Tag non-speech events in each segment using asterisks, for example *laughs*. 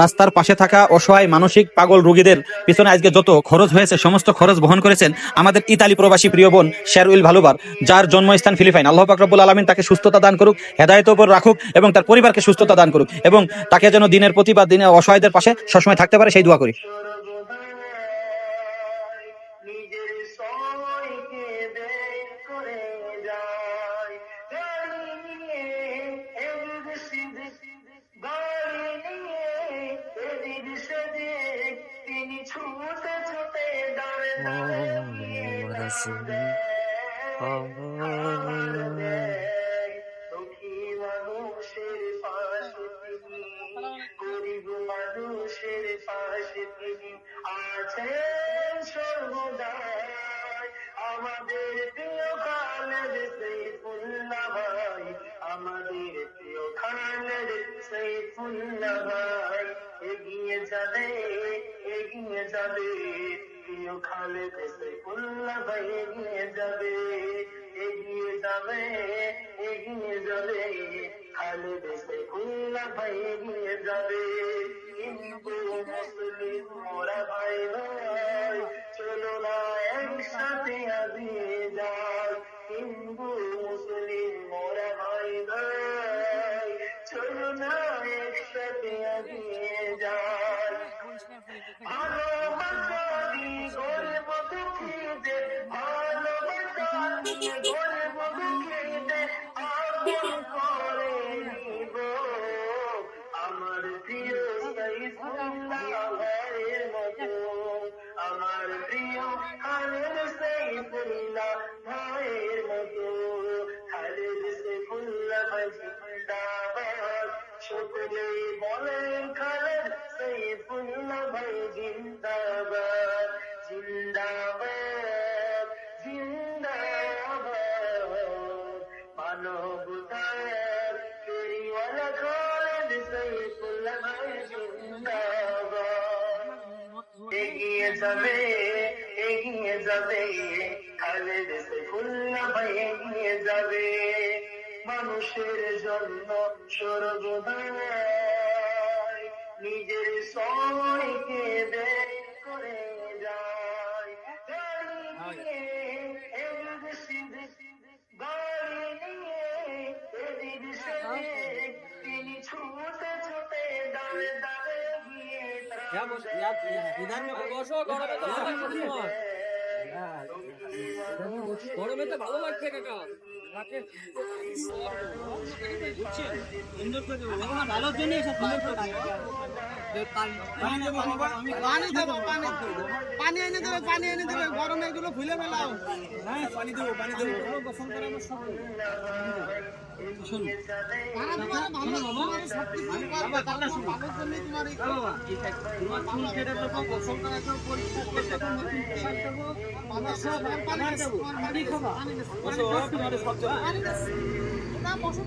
রাস্তার পাশে থাকা অসহায় মানসিক পাগল রোগীদের পিছনে আজকে যত খরচ হয়েছে, সমস্ত খরচ বহন করেছেন আমাদের ইতালি প্রবাসী প্রিয় বোন শেরউল ভালুবার, যার জন্মস্থান ফিলিপাইন। আল্লাহ পাকরবুল আলমিন তাকে সুস্থতা দান করুক হেদায়ত উপর রাখুক এবং তার পরিবারকে সুস্থতা দান করুক এবং তাকে যেন দিনের প্রতি বা দিনে অসহায়দের পাশে সবসময় থাকতে পারে, সেই দোয়া করি। সর্বদাই আমাদের প্রিয় খালেদ সেইফুল্লাহ ভাই আমাদের প্রিয় খালেদ সেইফুল্লাহ ভাই এগিয়ে যাবে এগিয়ে যাবে প্রিয় খালেদ উল্লা ভাই এগিয়ে যাবে। এগিয়ে যাবে এগিয়ে যাবে। খালেদ উল্লা ভাই এগিয়ে যাবে। আমার খালেদ সাইফুল্লাহ ভাইয়ের মতো খালেদ সাইফুল্লাহ ভাই জিন্দাবাদ সকলেই বলেন খালেদ সাইফুল্লাহ ভাই জিন্দাবাদ জিন্দাবাদ যাবে এগিয়ে যাবে খালেদ সাইফুল্লাহ ভাই এগিয়ে যাবে। মানুষের জন্য সর্বদাই নিজের সময়কে বের গরমে তো ভালো লাগছে ভালো কাকা ভালোর জন্য এসব পানি দেবো পানি দেবো পানি পানি এনে দেবে পানি এনে দেবে গরমে এগুলো খুলে ফেলাও হ্যাঁ পানি দেবো পানি দেবো গোসল করে আমার সব শুনুন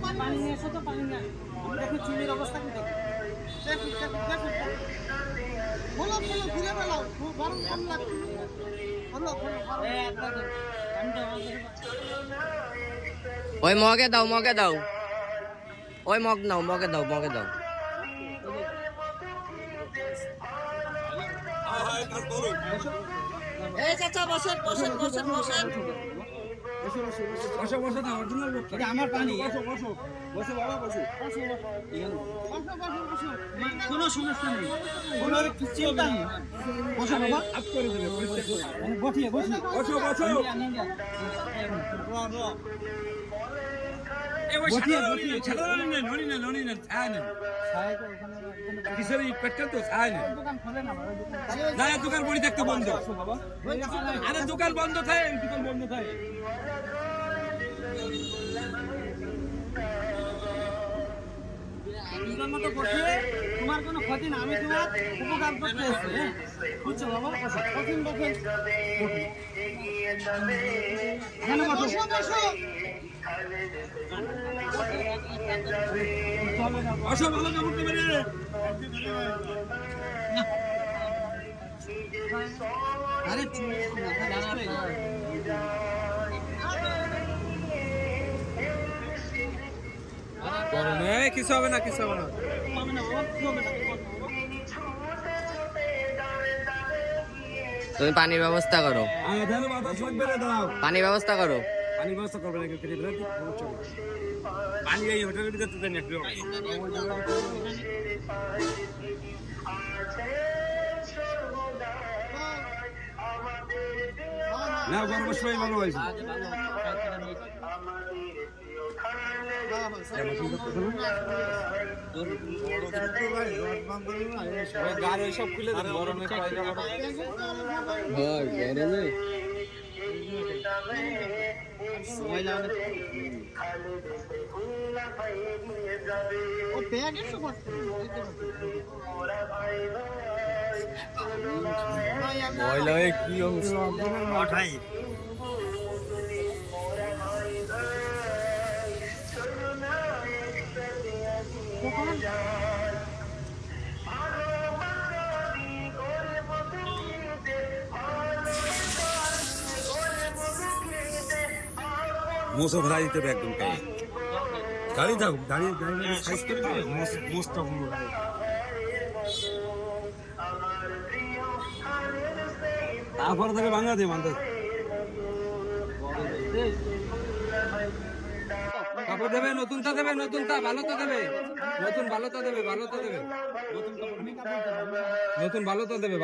পানি না নিয়ে এসো তো পানি নিয়ে দেখো চুলের অবস্থা কি দেখো খোলো খুলে ফেলাও খুব গরম কম লাগছে খোলো খোলো ওই মগে দাও মগে দাও। ওই মগ নাও মগে দাও মগে দাও। এই চাচা বসেন বসেন বসেন বসেন। বসো বসো না অরিজিনাল লোক এটা আমার পানি। বসো বসো বসো বাবা বসো। বসো বসো। বসো বসো কোনো সমস্যা নেই। কোনো চিন্তা নেই। বসো বাবা। আপ করে দেবে বসিয়ে বসিয়ে। বসো বসো। বসিয়ে বসিয়ে। ছেড়ে না ননি না না না কিসের এই পেট্রোল তো? ছায় না। না দোকান বড়ি থাকতে বন্ধ। আরে দোকান বন্ধ থাকে দোকান বন্ধ থাকে সুন্দর মতো তোমার কোনো ক্ষতি না আমি তোমার উপকার করতে এসেছি হ্যাঁ? বুঝছ বাবা? বসো যাবে এখানে বসো। বসো ভালো কাপড় দেবে আরে কিছু হবে না কিছু হবে না। তুমি পানির ব্যবস্থা করো। পানির ব্যবস্থা করো। পানি ব্যবস্থা করবে নাকি? কেটে পানি এই হোটেলের ভিতরে তো জানি একটু না, গরম সময় ভালো হয়েছে। সব খুলে দেন গরমে। ও ব্যাগে করতে ময়লা কি অবস্থা? মোসো ভরা দিতে হবে একদম গাড়ি গাড়ি থাক গাড়ি গাড়ি সাইজ করে দিবে তারপরে থেকে ভাঙা দিয়ে মানতে কাপড় দেবে দেবে নতুনটা ভালোটা দেবে। নতুন ভালোটা দেবে ভালোটা দেবে। নতুন নতুন ভালোটা দেবে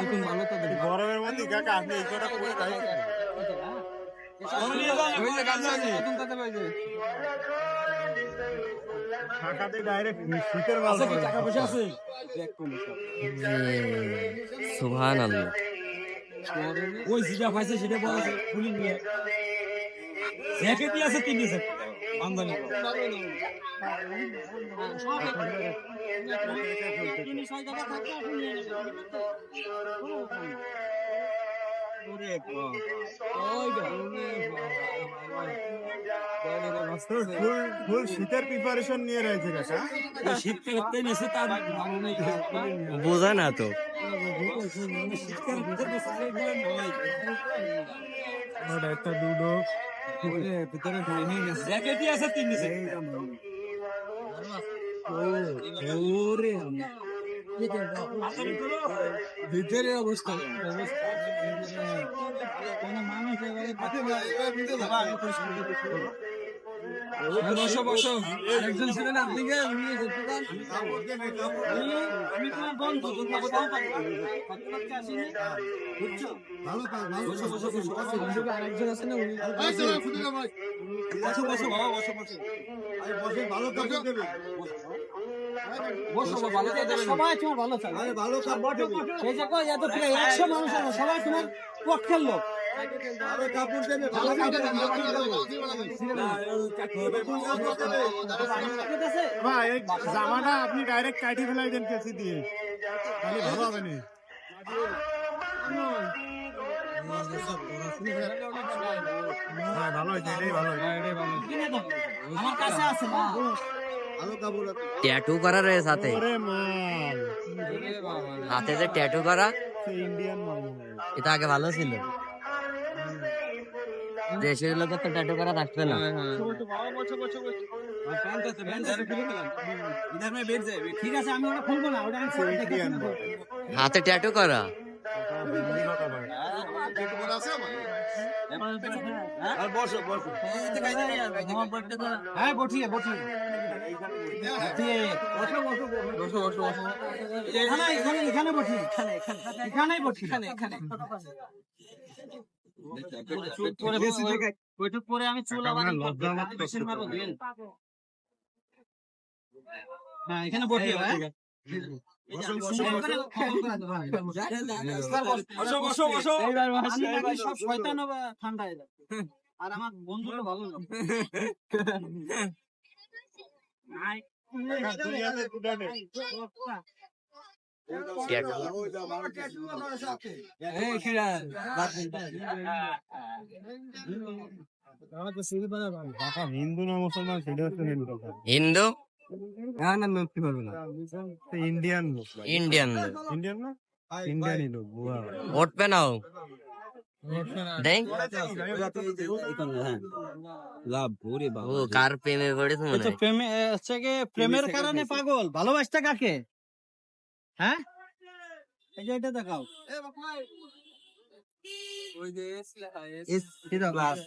নতুন ভালোটা দেবে। গরমের মধ্যে কাকা আপনি এই কটা করে খাইছেন ওই যে গামছা আছে, নতুনটা দেবে ওই যে। ঢাকাতে ডাইরেক্ট শীতের মাল আছে কি সুবহান আল্লাহ ওই যেটা পাইছে সেটা বলা আছে খুলি নিয়ে। জ্যাকেটই আছে তিন আমদানি। তিনি ছয় টাকা থাকলে আপনি ফুল ফুল শীতের প্রিপারেশন নিয়ে রয়েছে কাকা। ওই শীতকালে নেছে তার বোঝা না তো। ওটা একটা দুটো ভিতরে জ্যাকেটই আছে তিন ওরে ভিতরে অবস্থা কোনো মানুষ বসো বসো। একজন ছিলেন আপনি আমি তোমার বন্ধু তোমরা কোথাও পাবো? আসিনি? বসো বসো বসো। আরেকজন আছে উনি বসো বসো বাবা বসো বসো। ভালো দেবে। বসো বাবা, ভালো তো সবাই তোমার ভালো চাই ভালো সেই যে কই এত প্রায় একশো মানুষ সবাই তোমার পক্ষের লোক। ভালো কাপড় দেবে ভালো কাপড় ঠিক আছে ভাই এই জামাটা আপনি ডাইরেক্ট কাটি ফেলাই দেন কেসি দিয়ে। তাহলে ভালো হবে না। ভালো হয়েছে এটাই ভালো হয়েছে। আমার কাছে আছে না ট্যাটু করা রয়েছে সাথে হাতে যে ট্যাটু করা মনে হয়। এটা আগে ভালো ছিল। দেশের লোক তো ট্যাটু করা থাকবে না। হাতে ট্যাটু করা। হ্যাঁ বঠিয়ে বঠিয়ে পরে আমি চুল আবার হ্যাঁ এখানে হ্যাঁ বসো। বসো বসো। আমি নাকি সব শয়তান ঠান্ডা আর আমার বন্ধু তো ভালো *laughs* লোক নাই। দুনিয়াতে দুটানে। ট্যাটু কাকা হিন্দু না মুসলমান সেটা হচ্ছে হিন্দু না নড়তে পারবে না। Indian Indian. ইন্ডিয়ান না? ইন্ডিয়ানই লোক বুয়া। ওট পে নাও। দেখ ও কার প্রেমে পড়েছে মনে প্রেমে হচ্ছে কি প্রেমের কারণে পাগল। ভালোবাসতে কাকে? হ্যাঁ? এই যে এটা দেখাও। S plus